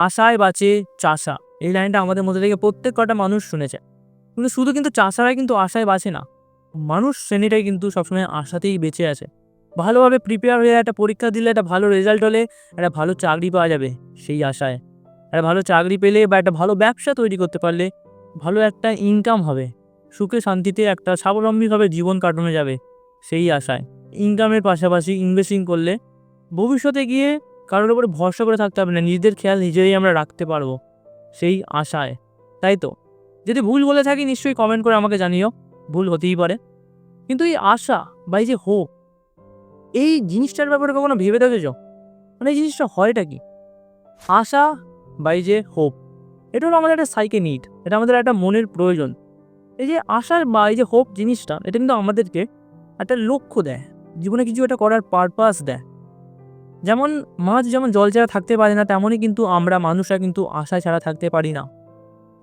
আশায় বাঁচে চাষা। এই লাইনটা আমাদের মধ্যে থেকে প্রত্যেক কটা মানুষ শুনেছে। কিন্তু শুধু কিন্তু চাষারাই কিন্তু আশায় বাঁচে না। মানুষ শ্রেণীটাই কিন্তু সবসময় আশাতেই বেঁচে আছে। ভালোভাবে প্রিপেয়ার হয়ে একটা পরীক্ষা দিলে একটা ভালো রেজাল্ট হলে একটা ভালো চাকরি পাওয়া যাবে সেই আশায়। একটা ভালো চাকরি পেলে বা একটা ভালো ব্যবসা তৈরি করতে পারলে ভালো একটা ইনকাম হবে। সুখে শান্তিতে একটা স্বাবলম্বীভাবে জীবন কাটানো যাবে সেই আশায়। ইনকামের পাশাপাশি ইনভেস্টিং করলে ভবিষ্যতে গিয়ে কারোর উপরে ভরসা করে থাকতে হবে না। নিজেদের খেয়াল নিজেই আমরা রাখতে পারব সেই আশায়। তাই তো? যদি ভুল বলে থাকি নিশ্চয়ই কমেন্ট করে আমাকে জানিও। ভুল হতেই পারে। কিন্তু এই আশা বা এই যে হোপ এই জিনিসটার ব্যাপারে কখনো ভেবে দেখেছ? মানে এই জিনিসটা হয়টা কি? আশা বা এই যে হোপ এটা হলো আমাদের একটা সাইকে নিড এটা আমাদের একটা মনের প্রয়োজন। এই যে আশার বা এই যে হোপ জিনিসটা, এটা কিন্তু আমাদেরকে একটা লক্ষ্য দেয়। জীবনে কিছু একটা করার পারপাস দেয়। যেমন মাছ যেমন জল ছাড়া থাকতে পারে না, তেমনই কিন্তু আমরা মানুষরা কিন্তু আশা ছাড়া থাকতে পারি না।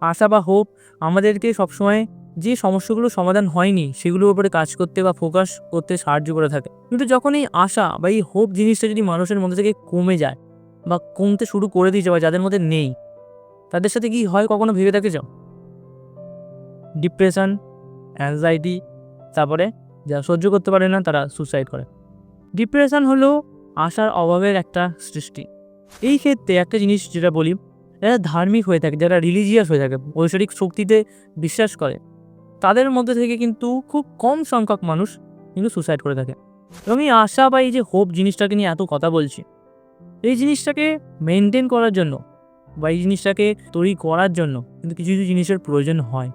আশা বা হোপ আমাদেরকে সবসময় যে সমস্যাগুলো সমাধান হয়নি, সেগুলোর উপরে কাজ করতে বা ফোকাস করতে সাহায্য করে থাকে। কিন্তু যখন এই আশা বা এই হোপ জিনিসটা যদি মানুষের মধ্যে থেকে কমে যায় বা কমতে শুরু করে দিয়েছে বা যাদের মধ্যে নেই, তাদের সাথে কি হয় কখনো ভেবে দেখেছ? ডিপ্রেশন অ্যাংজাইটি তারপরে যারা সহ্য করতে পারে না তারা সুসাইড করে। ডিপ্রেশন হলো আশার অভাবের একটা সৃষ্টি। এই ক্ষেত্রে একটা জিনিস যেটা বলি, যারা ধার্মিক হয়ে থাকে, যারা রিলিজিয়াস হয়ে থাকে ঐশ্বরিক শক্তিতে বিশ্বাস করে, তাদের মধ্যে থেকে কিন্তু খুব কম সংখ্যক মানুষ কিন্তু সুসাইড করে থাকে। এবং এই আশা বা এই যে হোপ জিনিসটাকে নিয়ে এত কথা বলছি, এই জিনিসটাকে মেনটেন করার জন্য বা এই জিনিসটাকে তৈরি করার জন্য কিন্তু কিছু কিছু জিনিসের প্রয়োজন হয়।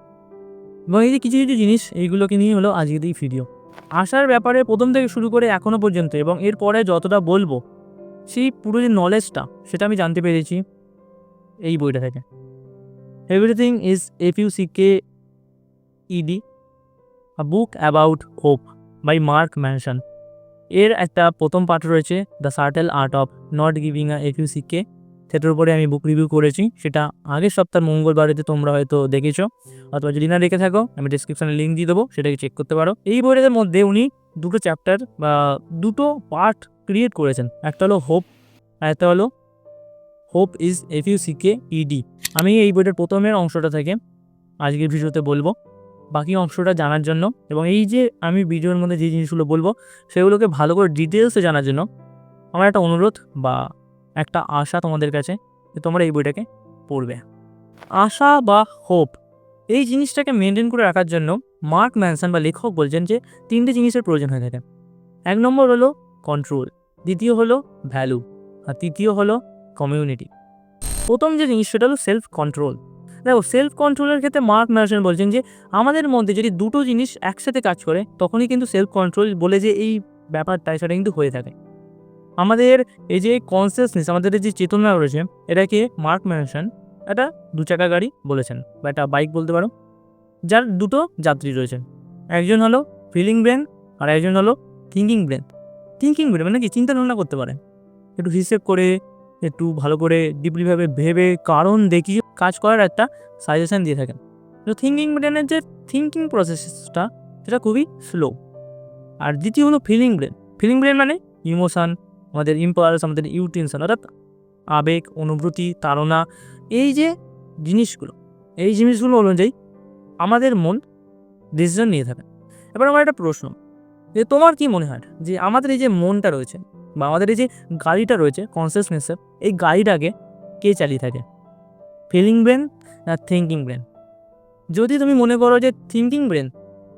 এবং এই যে কিছু কিছু জিনিস, এইগুলোকে নিয়ে হলো আজকের এই ভিডিও আশার ব্যাপারে প্রথম থেকে শুরু করে এখনও পর্যন্ত এবং এরপরে যতটা বলব, সেই পুরো যে নলেজটা সেটা আমি জানতে পেরেছি এই বইটা থেকে। Everything is F U C K ed a book about hope by Mark Manson এর একটা প্রথম পার্ট রয়েছে the subtle art of not giving a F U C K সেটার উপরে আমি বুক রিভিউ করেছি। সেটা আগের সপ্তাহ মঙ্গলবারেতে তোমরা হয়তো দেখেছ। অথবা যদি না দেখে থাকো, আমি ডিসক্রিপশনে লিঙ্ক দিয়ে দেবো, সেটাকে চেক করতে পারো। এই বইটার মধ্যে উনি দুটো চ্যাপ্টার বা দুটো পার্ট ক্রিয়েট করেছেন। একটা হলো হোপ আর একটা হলো hope is F U C K ed আমি এই বইটার প্রথমের অংশটা থেকে আজকের ভিডিওতে বলব। বাকি অংশটা জানার জন্য এবং এই যে আমি ভিডিওর মধ্যে যে জিনিসগুলো বলব, সেগুলোকে ভালো করে ডিটেলসে জানার জন্য আমার একটা অনুরোধ বা একটা আশা তোমাদের কাছে যে তোমরা এই বইটাকে পড়বে। আশা বা হোপ এই জিনিসটাকে মেনটেন করে রাখার জন্য মার্ক ম্যানসন বা লেখক বলছেন যে তিনটে জিনিসের প্রয়োজন হয়ে থাকে। এক নম্বর হলো কন্ট্রোল দ্বিতীয় হলো ভ্যালু আর তৃতীয় হলো কমিউনিটি প্রথম যে জিনিস সেটা হলো সেলফ কন্ট্রোল দেখো সেলফ কন্ট্রোলের ক্ষেত্রে মার্ক ম্যানসন বলছেন যে আমাদের মধ্যে যদি দুটো জিনিস একসাথে কাজ করে, তখনই কিন্তু সেলফ কন্ট্রোল বলে যে এই ব্যাপারটা, সেটা কিন্তু হয়ে থাকে। আমাদের এই যে কনসিয়াসনেস আমাদের যে চেতনা রয়েছে, এটাকে মার্ক ম্যানসন একটা দু চাকা গাড়ি বলেছেন বা একটা বাইক বলতে পারো, যার দুটো যাত্রী রয়েছে। একজন হলো ফিলিং ব্রেন আর একজন হলো থিঙ্কিং ব্রেন থিঙ্কিং ব্রেন মানে কি? চিন্তা ভাবনা করতে পারে। একটু হিসেব করে, একটু ভালো করে ডিপলিভাবে ভেবে কারণ দেখিয়ে কাজ করার একটা সাজেশান দিয়ে থাকেন। তো থিঙ্কিং ব্রেনের যে থিঙ্কিং প্রসেসটা সেটা খুবই স্লো আর দ্বিতীয় হলো ফিলিং ব্রেন ফিলিং ব্রেন মানে ইমোশান আমাদের ইম্পালস আমাদের ইউটেনশন অর্থাৎ আবেগ, অনুভূতি, তাড়না, এই যে জিনিসগুলো, এই জিনিসগুলো অনুযায়ী আমাদের মন ডিসিশন নিয়ে থাকে। এবার আমার একটা প্রশ্ন, যে তোমার কি মনে হয় যে আমাদের এই যে মনটা রয়েছে বা আমাদের এই যে গাড়িটা রয়েছে কনসিয়াসনেসের এই গাড়িটাকে কে চালিয়ে থাকে? ফিলিং ব্রেন না থিঙ্কিং ব্রেন যদি তুমি মনে করো যে থিঙ্কিং ব্রেন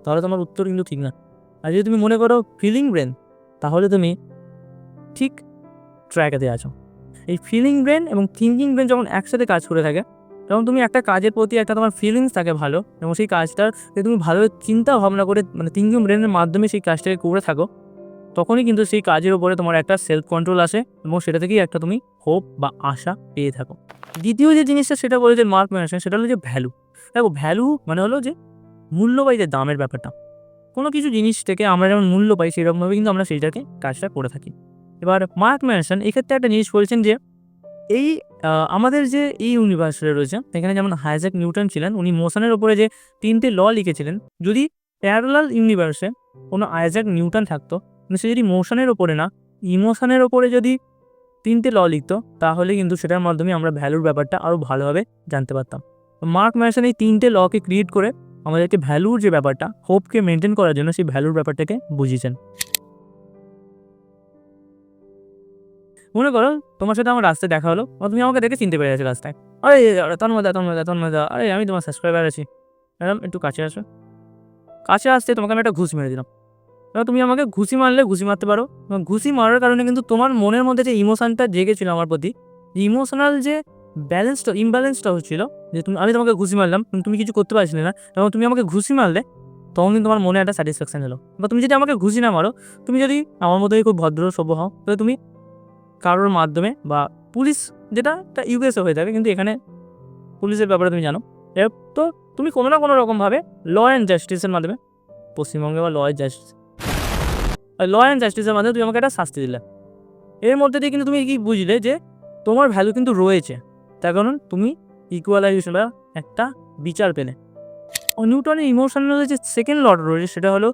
তাহলে তোমার উত্তর কিন্তু ঠিক না। আর যদি তুমি মনে করো ফিলিং ব্রেন তাহলে তুমি ঠিক ট্র্যাকেতে আছো। এই ফিলিং ব্রেন এবং থিঙ্কিং ব্রেন যখন একসাথে কাজ করে থাকে, তখন তুমি একটা কাজের প্রতি একটা তোমার ফিলিংস থাকে ভালো এবং সেই কাজটার তুমি ভালো চিন্তা ভাবনা করে মানে থিঙ্কিং ব্রেনের মাধ্যমে সেই কাজটাকে করে থাকো, তখনই কিন্তু সেই কাজের উপরে তোমার একটা সেলফ কন্ট্রোল আসে এবং সেটা থেকেই একটা তুমি হোপ বা আশা পেয়ে থাকো। দ্বিতীয় যে জিনিসটা সেটা বলে যে মার্ক ম্যানেশন সেটা হলো যে ভ্যালু দেখো ভ্যালু মানে হলো যে মূল্য পাই যে দামের ব্যাপারটা। কোনো কিছু জিনিস থেকে আমরা যেমন মূল্য পাই, সেরকমভাবে কিন্তু আমরা সেইটাকে কাজটা করে থাকি। এবার মার্ক ম্যানসন এক্ষেত্রে একটা জিনিস বলছেন যে, এই আমাদের যে এই ইউনিভার্সিটি রয়েছে, এখানে যেমন হাইজ্যাক নিউটন ছিলেন, উনি মোশনের ওপরে যে তিনটে ল লিখেছিলেন, যদি প্যারালাল ইউনিভার্সে কোনো আইজ্যাক নিউটন থাকতো সে যদি মোশনের ওপরে না ইমোশনের ওপরে যদি তিনটে ল লিখতো, তাহলে কিন্তু সেটার মাধ্যমে আমরা ভ্যালুর ব্যাপারটা আরও ভালোভাবে জানতে পারতাম। মার্ক ম্যাসন এই তিনটে লকে ক্রিয়েট করে, আমাদেরকে ভ্যালুর যে ব্যাপারটা হোপকে মেনটেন করার জন্য সেই ভ্যালুর ব্যাপারটাকে বুঝিয়েছেন। মনে করো তোমার সাথে আমার রাস্তায় দেখা হলো তুমি আমাকে দেখে চিনতে পেরে গেছো রাস্তায়। আরে তন্ময়দা তন্ময়দা তন্ময়দা, আরে, আমি তোমার সাবস্ক্রাইবার আছি। ম্যাডাম, একটু কাছে আসো। কাছে আসতে তোমাকে আমি একটা ঘুষ মেরে দিলাম। এবার তুমি আমাকে ঘুষি মারলে ঘুষি মারতে পারো। এবং ঘুষি মারার কারণে কিন্তু তোমার মনের মধ্যে যে ইমোশনটা জেগেছিল আমার প্রতি ইমোশনাল যে ব্যালেন্সটা ইমব্যালেন্সটা হচ্ছিল, যে তুমি, আমি তোমাকে ঘুষি মারলাম তুমি কিছু করতে পারছিলে না, এবং তুমি আমাকে ঘুষি মারলে, তখন কিন্তু তোমার মনে একটা স্যাটিসফ্যাকশন এলো। বা তুমি যদি আমাকে ঘুষি না মারো, তুমি যদি আমার মতোই খুব ভদ্র, সভ্য হও, তাহলে তুমি কারোর মাধ্যমে বা পুলিশ যেটা একটা ইউএসএ হয়ে থাকে, কিন্তু এখানে পুলিশের ব্যাপারে তুমি জানো। তো তুমি কোনো না কোনো রকমভাবে ল অ্যান্ড জাস্টিসের মাধ্যমে, পশ্চিমবঙ্গে বা law and justice law and জাস্টিসের মাধ্যমে তুমি আমাকে একটা শাস্তি দিলে। এর মধ্যে দিয়ে কিন্তু তুমি কি বুঝলে যে, তোমার ভ্যালু কিন্তু রয়েছে। তার কারণ তুমি ইকুয়ালাইজেশন বা একটা বিচার পেলে। নিউটনের ইমোশনাল যে সেকেন্ড লট রয়েছে, সেটা হলো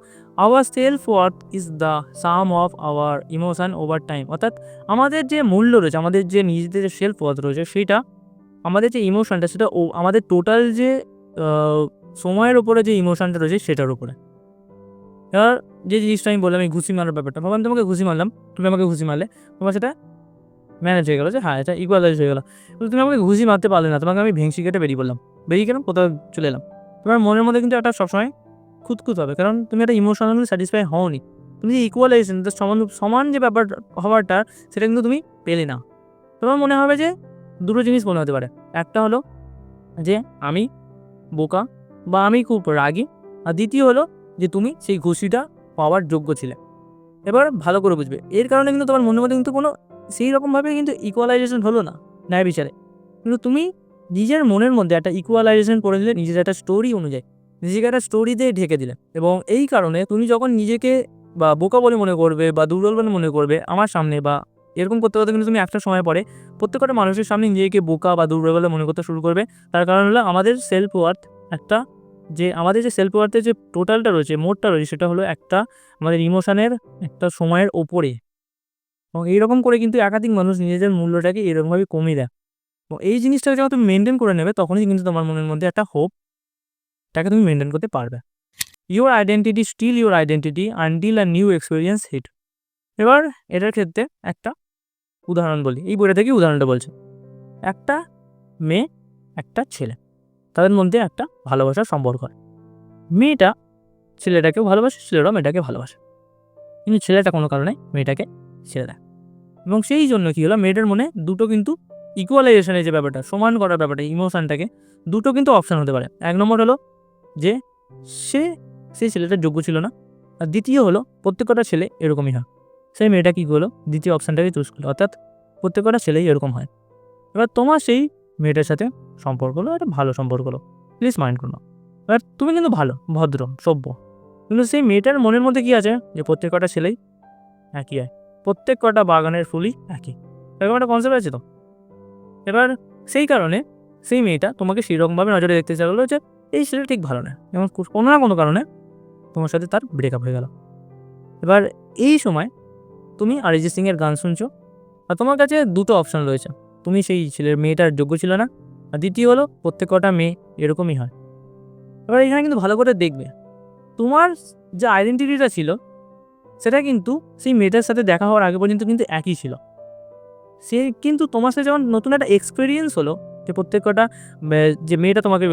our self worth is the sum of our emotion over time অর্থাৎ আমাদের যে মূল্য রয়েছে, আমাদের যে নিজেদের যে সেলফ ওয়ার্থ রয়েছে, সেটা, আমাদের যে ইমোশনটা সেটা আমাদের টোটাল যে সময়ের ওপরে যে ইমোশনটা রয়েছে, সেটার উপরে। এবার যে জিনিসটা আমি বললাম, এই ঘুষি মারার ব্যাপারটা ভাবলাম তোমাকে ঘুষি মারলাম, তুমি আমাকে ঘুষি মারলে, তোমার সেটা ম্যানেজ হয়ে গেলো যে হ্যাঁ এটা ইকুয়ালাইজ হয়ে গেলো। তুমি আমাকে ঘুষি মারতে পারলে না, তোমাকে আমি ভেংসি কেটে বেরিয়ে পড়লাম, বেরিয়ে গেলাম, কোথাও চলে এলাম। তোমার মনের মধ্যে কিন্তু একটা সবসময় খুঁতখুত হবে। কারণ তুমি একটা ইমোশনালি স্যাটিসফাই হওনি। তুমি যে ইকুয়ালাইজেশন সমান সমান যে ব্যাপার হওয়াটা, সেটা কিন্তু তুমি পেলে না। তোমার মনে হবে যে দুটো জিনিস মনে হতে পারে। একটা হলো যে আমি বোকা বা আমি খুব রাগী। আর দ্বিতীয় হলো যে তুমি সেই ঘুষিটা পাওয়ার যোগ্য ছিলে। এবার ভালো করে বুঝবে। এর কারণে কিন্তু তোমার মনের মধ্যে কিন্তু কোনো সেই রকমভাবে কিন্তু ইকুয়ালাইজেশন হলো না ন্যায় বিচারে। কিন্তু তুমি নিজের মনের মধ্যে একটা ইকুয়ালাইজেশন করে দিলে নিজের একটা স্টোরি অনুযায়ী। নিজেকে একটা স্টোরি দিয়ে ঢেকে দিলে এবং এই কারণে তুমি যখন নিজেকে বা বোকা বলে মনে করবে বা দুর্বল বলে মনে করবে আমার সামনে বা এরকম করতে করতে কিন্তু তুমি একটা সময় পরে প্রত্যেকটা মানুষের সামনে নিজেকে বোকা বা দুর্বল বলে মনে করতে শুরু করবে। তার কারণ হলো আমাদের সেলফ ওয়ার্থ একটা যে, আমাদের যে সেলফ ওয়ার্থের যে টোটালটা রয়েছে, মোটটা রয়েছে, সেটা হলো একটা আমাদের ইমোশনের একটা সময়ের ওপরে। এবং এইরকম করে কিন্তু একাধিক মানুষ নিজেদের মূল্যটাকে এরকমভাবে কমিয়ে দেয়। এবং এই জিনিসটাকে যখন তুমি মেনটেন করে নেবে, তখনই কিন্তু তোমার মনের মধ্যে একটা হোপ তাকে তুমি মেনটেন করতে পারবে। Your identity still your identity until a new experience hit এবার এটার ক্ষেত্রে একটা উদাহরণ বলি। এই বইটা থেকে উদাহরণটা বলছে। একটা মেয়ে, একটা ছেলে। তাদের মধ্যে একটা ভালোবাসার সম্পর্ক হয় মেয়েটা ছেলেটাকেও ভালোবাসে, ছেলেটাও মেয়েটাকে ভালোবাসে। কিন্তু ছেলেটা কোনো কারণে মেয়েটাকে ছেড়ে দেয়। এবং সেই জন্য কী হলো? মেয়েটার মনে দুটো কিন্তু ইকুয়ালাইজেশনের যে ব্যাপারটা, সমান করার ব্যাপারটা ইমোশানটাকে দুটো কিন্তু অপশান হতে পারে। এক নম্বর হলো যে সে, সেই ছেলেটার যোগ্য ছিল না। আর দ্বিতীয় হলো, প্রত্যেকটা ছেলে এরকমই হয়। সেই মেয়েটা কী করল? দ্বিতীয় অপশানটাকে চুজ করল। অর্থাৎ প্রত্যেকটা ছেলেই এরকম হয়। এবার তোমার সেই মেয়েটার সাথে সম্পর্ক হলো, একটা ভালো সম্পর্ক হলো। প্লিজ মাইন্ড করো এবার তুমি কিন্তু ভালো, ভদ্র, সভ্য। কিন্তু সেই মেয়েটার মনের মধ্যে কী আছে? যে প্রত্যেক কটা ছেলেই একই হয়। প্রত্যেক কটা বাগানের ফুলই একই। এরকম একটা কনসেপ্ট আছে তো? এবার সেই কারণে সেই মেয়েটা তোমাকে সেরকমভাবে নজরে দেখতে চাইলো যে এই ছেলেটা ঠিক ভালো না। যেমন কোনো না কোনো কারণে তোমার সাথে তার ব্রেকআপ হয়ে গেল। এবার এই সময় তুমি অরিজিৎ সিংয়ের গান শুনছো আর তোমার কাছে দুটো অপশান রয়েছে। তুমি সেই ছেলের মেয়েটার যোগ্য ছিল না আর দ্বিতীয় হলো প্রত্যেক কটা মেয়ে এরকমই হয়। এবার এখানে কিন্তু ভালো করে দেখবে। তোমার যে আইডেন্টিটিটা ছিল, সেটা কিন্তু সেই মেয়েটার সাথে দেখা হওয়ার আগে পর্যন্ত কিন্তু একই ছিল। সে কিন্তু তোমার সাথে যখন নতুন একটা এক্সপিরিয়েন্স হলো যে প্রত্যেক কটা যে মেয়েটা তোমাকে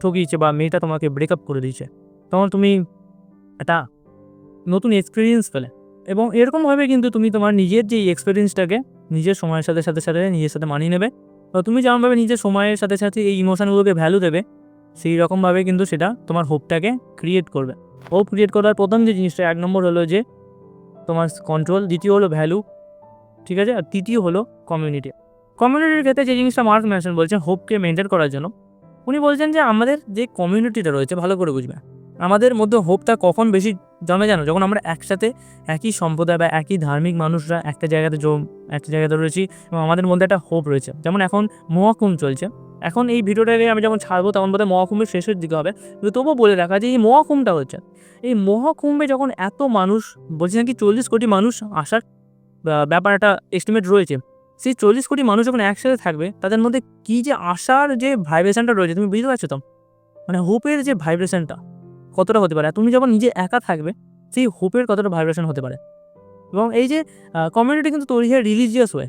ঠকিয়েছে বা মেয়েটা তোমাকে ব্রেকআপ করে দিয়েছে, তখন তুমি একটা নতুন এক্সপিরিয়েন্স পেলে। এবং এরকমভাবে কিন্তু তুমি তোমার নিজের যে এক্সপিরিয়েন্সটাকে নিজের সময়ের সাথে সাথে সাথে নিজের সাথে মানিয়ে নেবে। তো তুমি যেমনভাবে নিজের সময়ের সাথে সাথে এই ইমোশানগুলোকে ভ্যালু দেবে, সেই রকমভাবে কিন্তু সেটা তোমার হোপটাকে ক্রিয়েট করবে। হোপ ক্রিয়েট করার প্রথম যে জিনিসটা, এক নম্বর হলো যে তোমার কন্ট্রোল দ্বিতীয় হলো ভ্যালু ঠিক আছে? আর তৃতীয় হলো কমিউনিটি কমিউনিটির ক্ষেত্রে যে জিনিসটা মার্ক ম্যানসন বলছেন হোপকে মেনটেন করার জন্য উনি বলছেন যে আমাদের যে কমিউনিটিটা রয়েছে, ভালো করে বুঝবে। আমাদের মধ্যে হোপটা কখন বেশি জমে জানো? যখন আমরা একসাথে একই সম্প্রদায় বা একই ধার্মিক মানুষরা একটা জায়গাতে জম, একটা জায়গাতে রয়েছি এবং আমাদের মধ্যে একটা হোপ রয়েছে। যেমন এখন মহাকুম্ভ চলছে। এখন এই ভিডিওটাকে আমি যখন ছাড়বো, তখন বোধহয় মহাকুম্ভের শেষের দিকে হবে। কিন্তু তবুও বলে রাখা যে এই মহাকুম্ভটা হচ্ছে, এই মহাকুম্ভে যখন এত মানুষ, বলছি নাকি চল্লিশ কোটি মানুষ আসার ব্যাপার একটা এস্টিমেট রয়েছে সেই চল্লিশ কোটি মানুষ যখন একসাথে থাকবে, তাদের মধ্যে কী যে আশার যে ভাইব্রেশনটা রয়েছে, তুমি বুঝতে পারছ তো? মানে হোপের যে ভাইব্রেশনটা কতটা হতে পারে? তুমি যখন নিজে একা থাকবে, সেই হোপের কতটা ভাইব্রেশন হতে পারে? এবং এই যে কমিউনিটি কিন্তু তৈরি হয় রিলিজিয়াস হয়ে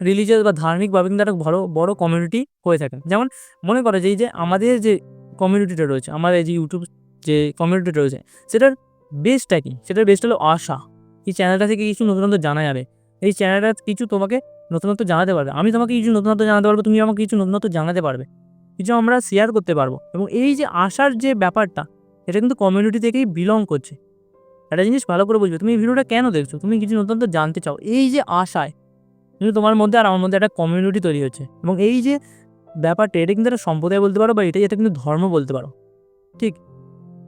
রিলিজিয়াস বা ধার্মিকভাবে কিন্তু একটা বড় বড় কমিউনিটি হয়ে থাকে। যেমন মনে করো যে, এই যে আমাদের যে কমিউনিটিটা রয়েছে, আমাদের এই যে ইউটিউব যে কমিউনিটিটা রয়েছে, সেটার বেসটা কি? সেটার বেসটা হলো আশা। এই চ্যানেলটা থেকে কিছু নতুন জানা যাবে। এই চ্যানেলটা কিছু তোমাকে নতুনত্ব জানাতে পারবে। আমি তোমাকে কিছু নতুনত্ব জানাতে পারব, তুমি আমাকে কিছু নতুনত্ব জানাতে পারবে। কিছু আমরা শেয়ার করতে পারব। এবং এই যে আশার যে ব্যাপারটা, এটা কিন্তু কমিউনিটি থেকেই বিলং করছে। একটা জিনিস ভালো করে বুঝবে, তুমি ভিডিওটা কেন দেখছ? তুমি কিছু নতুনত্ব জানতে চাও। এই যে আশায়, কিন্তু তোমার মধ্যে আর আমার মধ্যে একটা কমিউনিটি তৈরি হচ্ছে। এবং এই যে ব্যাপারটা, এটা কিন্তু একটা সম্প্রদায় বলতে পারো বা এটাই এটা কিন্তু ধর্ম বলতে পারো। ঠিক?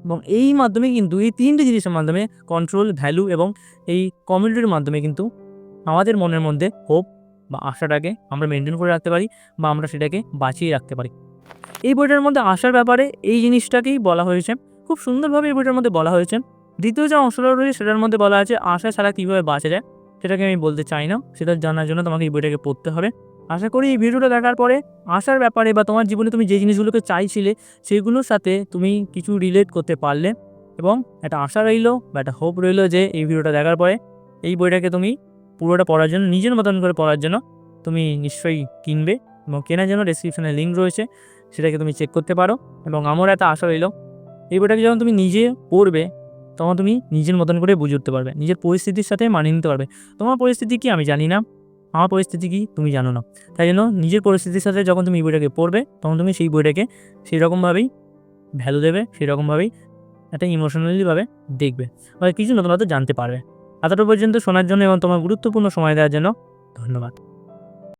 এবং এই মাধ্যমে কিন্তু, এই তিনটে জিনিসের মাধ্যমে কন্ট্রোল ভ্যালু এবং এই কমিউনিটির মাধ্যমে কিন্তু আমাদের মনের মধ্যে হোপ বা আশাটাকে আমরা মেনটেন করে রাখতে পারি বা আমরা সেটাকে বাঁচিয়ে রাখতে পারি। এই বইটার মধ্যে আশার ব্যাপারে এই জিনিসটাকেই বলা হয়েছে। খুব সুন্দরভাবে এই বইটার মধ্যে বলা হয়েছে। দ্বিতীয় যে অংশটা রয়েছে সেটার মধ্যে বলা আছে, আশা ছাড়া কীভাবে বাঁচা যায়? সেটাকে আমি বলতে চাই না। সেটা জানার জন্য তোমাকে এই বইটাকে পড়তে হবে। আশা করি এই ভিডিওটা দেখার পরে আশার ব্যাপারে বা তোমার জীবনে তুমি যে জিনিসগুলোকে চাইছিলে, সেগুলোর সাথে তুমি কিছু রিলেট করতে পারলে। এবং একটা আশা রইল বা একটা হোপ রইল যে এই ভিডিওটা দেখার পরে এই বইটাকে তুমি পুরোটা পড়ার জন্য, নিজের মতন করে পড়ার জন্য তুমি নিশ্চয়ই কিনবে এবং কেনার জন্য ডেসক্রিপশনে লিঙ্ক রয়েছে, সেটাকে তুমি চেক করতে পারো এবং আমার একটা আশা রইল, এই বইটাকে যখন তুমি নিজে পড়বে, তখন তুমি নিজের মতন করে বুঝে উঠতে পারবে, নিজের পরিস্থিতির সাথে মানিয়ে নিতে পারবে। তোমার পরিস্থিতি কি আমি জানি না, আমার পরিস্থিতি কি তুমি জানো না। তাই জন্য নিজের পরিস্থিতির সাথে যখন তুমি এই বইটাকে পড়বে, তখন তুমি সেই বইটাকে সেই রকমভাবেই ভ্যালু দেবে সেই রকমভাবেই একটা ইমোশনালিভাবে দেখবে, বা কিছু নতুন জানতে পারবে। এতটা পর্যন্ত শোনার জন্য এবং তোমার গুরুত্বপূর্ণ সময় দেওয়ার জন্য ধন্যবাদ।